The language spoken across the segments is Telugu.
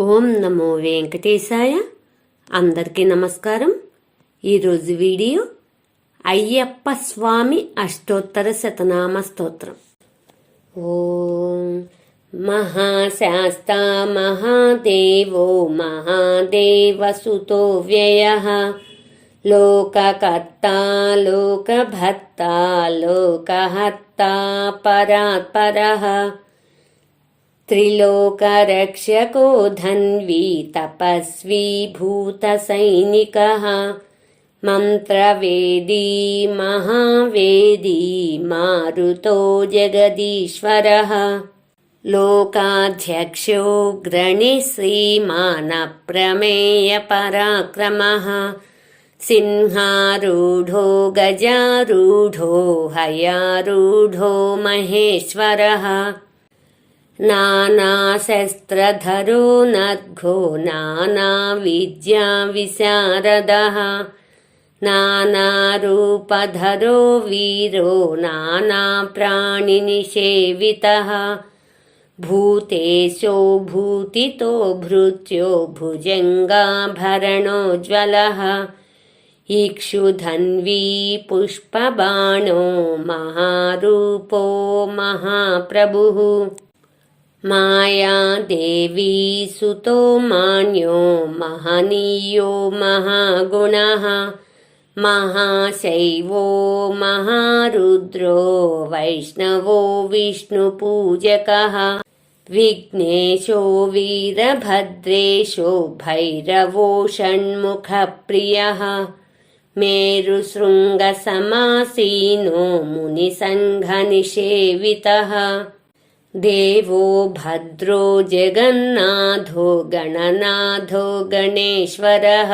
ఓం నమో వెంకటేశాయ. అందరికీ నమస్కారం. ఈరోజు వీడియో అయ్యప్ప స్వామి అష్టోత్తర శతనామ స్తోత్రం. ఓం మహాశాస్తా మహాదేవో మహాదేవసుతో వ్యయ. లోకకర్తా లోకభర్తా లోకహర్తా పరాత్పరः. त्रिलोकरक्षको धन्वी तपस्वी भूतसैनिकः मन्त्रवेदी महावेदी मारुतो जगदीश्वरः लोकाध्यक्षो ग्रणिश्रीमानप्रमेयपराक्रमः सिंहारूढो गजारूढो हयारूढो महेश्वरः नानाशस्त्रधरो नर्घो नानाविद्याविशारदः नानारूपधरो वीरो नानाप्राणिनिषेवितः भूतेशो भूतितो भृत्यो भुजङ्गाभरणोज्ज्वलः इक्षुधन्वी पुष्पबाणो महारूपो महाप्रभुः मायादेवी सुतो मान्यो महनीयो महागुणः महाशैवो महारुद्रो वैष्णवो विष्णुपूजकः विघ्नेशो वीरभद्रेशो भैरवो षण्मुखप्रियः मेरुशृङ्गसमासीनो मुनिसङ्घनिषेवितः देवो भद्रो जगन्नाथो गणनाथो गणेश्वरः।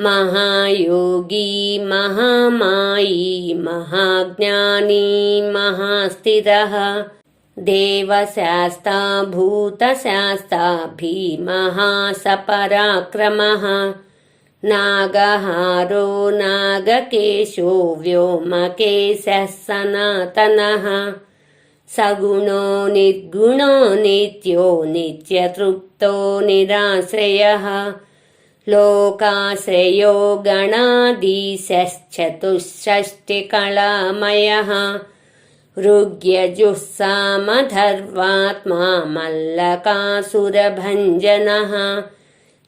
महायोगी महामायी महाज्ञानी महास्थिरः देवशास्ता भूतशास्ता भीमः सपराक्रमः नागहारो नागकेशो व्योमकेशः सनातनः सगुणो निर्गुणो नित्यो नित्यतृप्तो निराश्रयः लोकाश्रयो गणाधीशश्चतुष्षष्टिकलामयः ऋग्यजुःसामधर्वात्मा मल्लकासुरभञ्जनः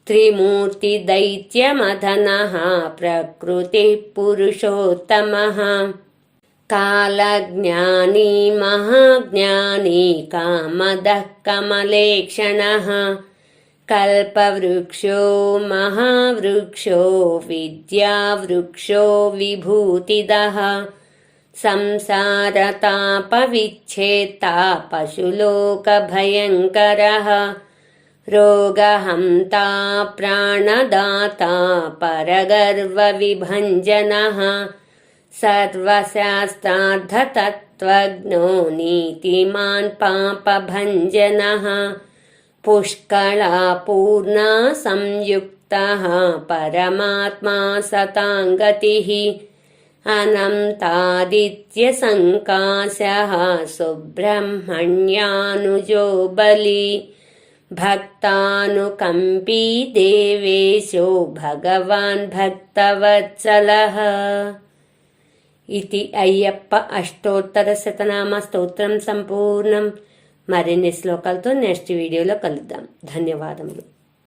त्रिमूर्तिदैत्यमथनः प्रकृतिः पुरुषोत्तमः कालज्ञानी महाज्ञानी कामदः कमलेक्षणः। कल्पवृक्षो महावृक्षो विद्यावृक्षो विभूतिदः। संसारतापविच्छेत्ता पशुलोकभयङ्करः रोगहन्ता प्राणदाता परगर्वविभञ्जनः सर्वशास्त्रार्थतत्त्वज्ञो नीतिमान् पापभञ्जनः पुष्कळापूर्णा संयुक्तः परमात्मा सताङ्गतिः अनन्तादित्यसङ्काशः सुब्रह्मण्यानुजो बलि भक्तानुकम्पी देवेशो भगवान् भक्तवत्सलः ఇది అయ్యప్ప అష్టోత్తర శతనామ స్తోత్రం సంపూర్ణం మరిన్ని శ్లోకాలతో నెక్స్ట్ వీడియోలో కలుద్దాం. ధన్యవాదములు.